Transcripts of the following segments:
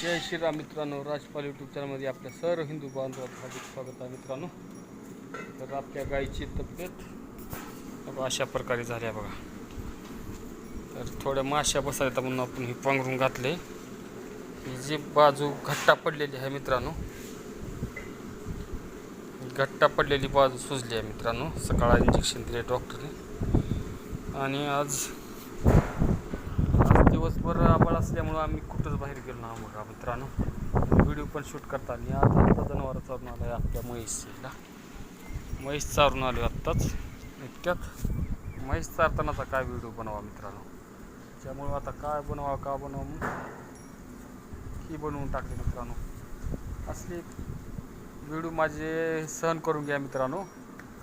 जय श्रीराम मित्रांनो राजपाल यूट्यूब चॅनलमध्ये आपल्या सर्व हिंदू बांधवांचं हार्दिक स्वागत आहे मित्रांनो. तर आपल्या गाईची तब्येत अशा प्रकारे झाली आहे बघा. तर थोड्या माश्या बसायला म्हणून आपण हे पांघरून घातले. ही जी बाजू घट्टा पडलेली आहे मित्रांनो घट्टा पडलेली बाजू सुजली आहे मित्रांनो सकाळ इंजेक्शन दिले डॉक्टरने आणि आज दिवसभर आबाळ असल्यामुळं आम्ही कुठंच बाहेर गेलो ना बघा मित्रांनो. व्हिडिओ पण शूट करता आली आता आता जनावर चारून आलो आहे आपल्या म्हैसीला म्हैस चारून आलो आत्ताच. इतक्यात म्हैस चारतानाचा काय व्हिडिओ बनवा मित्रांनो. त्यामुळं आता काय बनवा का बनवा म्हणून ही बनवून टाकली मित्रांनो. असली व्हिडिओ माझे सहन करून घ्या मित्रांनो.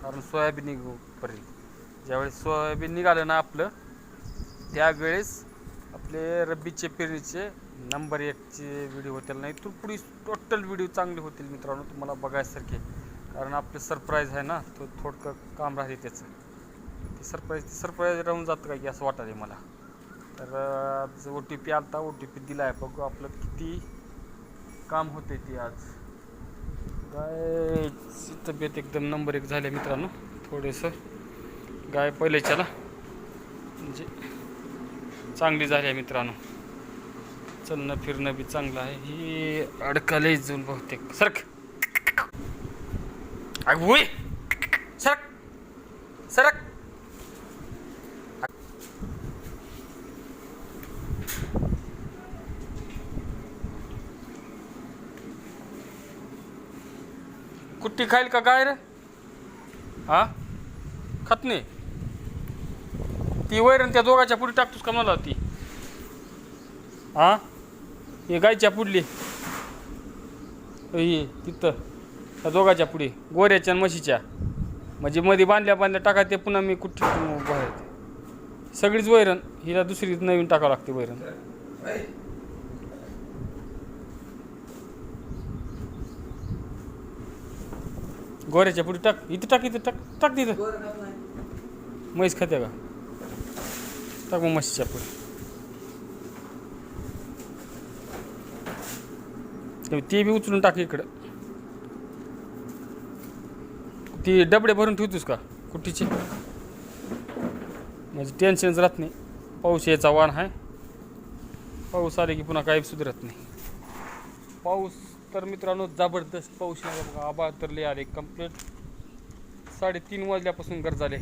कारण सोयाबीन निघूपर्यंत. ज्यावेळेस सोयाबीन निघालं ना आपलं त्यावेळेस आपले रब्बीचे पेरणीचे नंबर एकचे व्हिडिओ होतील नाही तर पुढे टोटल व्हिडिओ चांगले होतील मित्रांनो तुम्हाला बघायसारखे. कारण आपलं सरप्राईज आहे ना तो थोडकं काम राहते त्याचं. ते सरप्राईज सरप्राईज राहून जातं काय की असं आहे मला. तर आज ओ टी पी आलता ओ टी पी दिला आहे बघू आपलं किती काम होते ते आज. गायची तब्येत एकदम नंबर एक झाली मित्रांनो थोडंसं. गाय पहिलेच्याला. म्हणजे चांगली झाली आहे मित्रांनो. चलणं फिरणं बी चांगलं आहे. ही अडकाले जाऊन बहुतेक. सरक. अग होय सरक. सरक. कुट्टी खाईल का काय रे? हा? खात नाही? ती वैरण त्या दोघाच्या पुढे टाकतोस का मला ती? हा? हे गायच्या पुढली. हे तिथं. त्या दोघाच्या पुढे. गोऱ्याच्या आणि म्हशीच्या. म्हणजे मध्ये बांधल्या बांधल्या टाका ते पुन्हा मी कुठे बाहेर सगळीच वैरण हिला दुसरी नवीन टाकावं लागते वैरण गोऱ्याच्या पुढे टाक. इथं टाक इथं टाक. टाक तिथं. म्हैस खाते का? टाक मग म्हशीच्या पुढे ते- बी उचलून टाक इकडं ती डबडे भरून ठेवतोस का कुठीचे म्हणजे टेन्शनच राहत नाही पाऊस यायचा वाण आहे पाऊस आले की पुन्हा काही सुधरत नाही पाऊस तर मित्रांनो जबरदस्त पाऊस आहे बघा आबाळ तर लय आले कंप्लीट साडेतीन वाजल्यापासून गरज झाले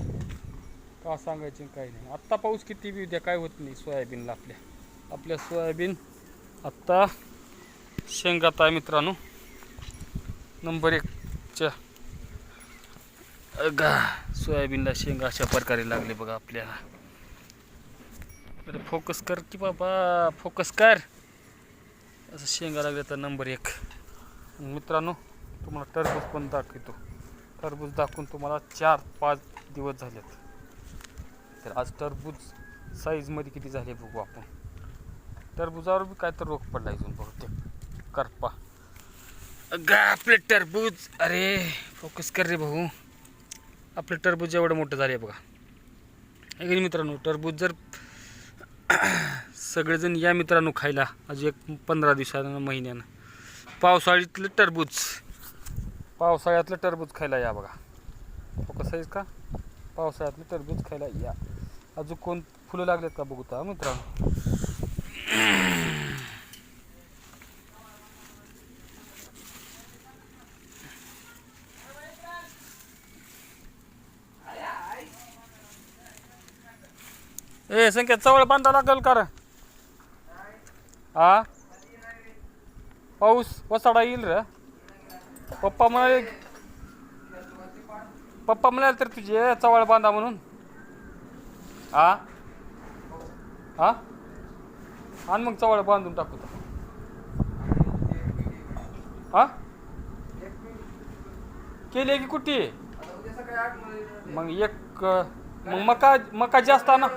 का सांगायचे काही नाही. आत्ता पाऊस किती बी उद्या काय होत नाही सोयाबीनला आपल्या. आपल्या सोयाबीन आत्ता शेंगात आहे मित्रांनो. नंबर एकच्या गा सोयाबीनला शेंगा अशा प्रकारे लागले बघा आपल्याला. अरे फोकस कर की बाबा फोकस कर. असं शेंगा लागले तर नंबर एक. मित्रांनो तुम्हाला टरबूज पण दाखवतो. टरबूज दाखवून तुम्हाला चार पाच दिवस झालेत. तर आज टरबूज साईजमध्ये किती झाले बघू आपण. टरबुजावर बी काय तर रोग पडला इथून बहुतेक. करपा. अगं आपले टरबूज. अरे फोकस कर रे भाऊ. आपलं टरबूज एवढं मोठं झालं आहे बघा. हे की मित्रांनो? टरबूज जर सगळेजण या मित्रांनो खायला आज एक पंधरा दिवसानं महिन्यानं. पावसाळ्यातलं टरबूज. पावसाळ्यातलं टरबूज खायला या बघा. फोकस आहेस का? पावसाळ्यातलं टरबूज खायला या. अजून कोण फुलं लागलेत का बघू तर मित्रांनो? ए संख्या चवळ बांधा लागेल का हा? पाऊस वसाडा येईल र. पप्पा म्हणाले पप्पा म्हणाले तर तुझे चवळ बांधा म्हणून. हा? हा? आण मग चवळ बांधून टाकू तर. हा? केली की कुठे? मग एक मग मका मका जास्त आणा.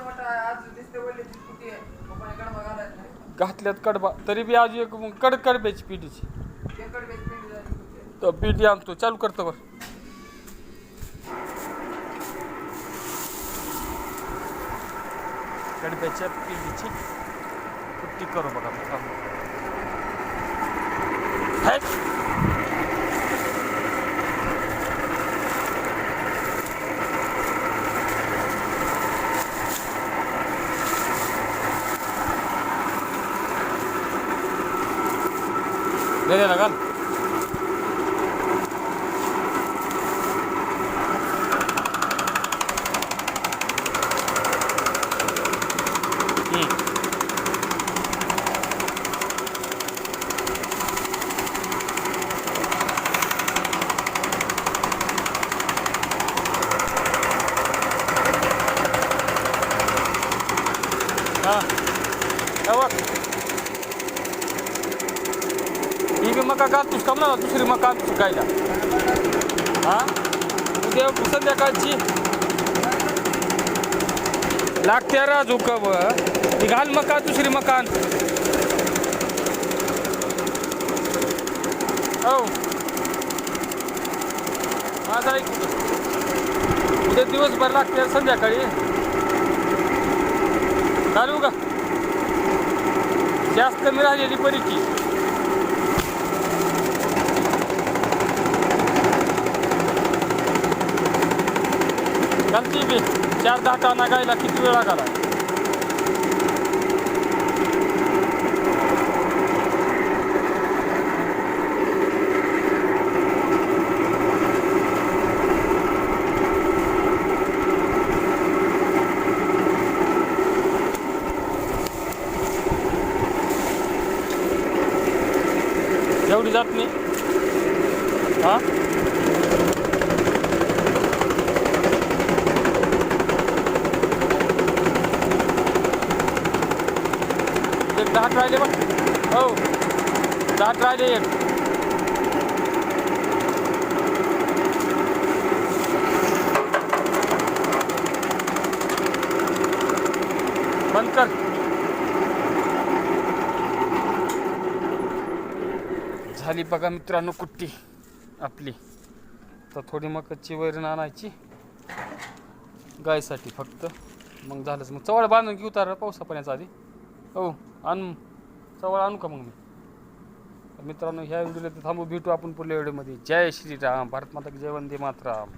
घातल्यात कडबा. तरी बी आज एक मग कड कडब्याची पिढीची तर पिढी आणतो. चालू करतो बर. कडब्याच्या पिढीची पुट्टी करू बघा मित्रांनो हाय दे बघ ही बी मका घालतोस का म्हणा दुसरी मका आणतोस गायला हा उद्या संध्याकाळची लागते राजू कब ती घाल मका दुसरी मकान हो माझा ऐक उद्या दिवसभर लागते संध्याकाळी चालू का जास्त मी राहिलेली परीची गलती बी. चार दहा काना गायला किती वेळ लागला? एवढी जात नाही. हां? एक दहा राहिले बघ. हो. दहा राहिले एक. बंद कर. झाली बघा मित्रांनो कुट्टी आपली. तर थोडी मकची वैरण आणायची. गायसाठी फक्त. मग झालंच. मग चवळ बांधून घेऊ तर पावसा पाण्याचा आधी. हो आण. चवळ आणू का मग मी? मित्रांनो ह्या व्हिडिओला तर थांबू भेटू आपण पुढल्या व्हिडिओमध्ये. जय श्रीराम. भारत माता की जय वंदे मातराम.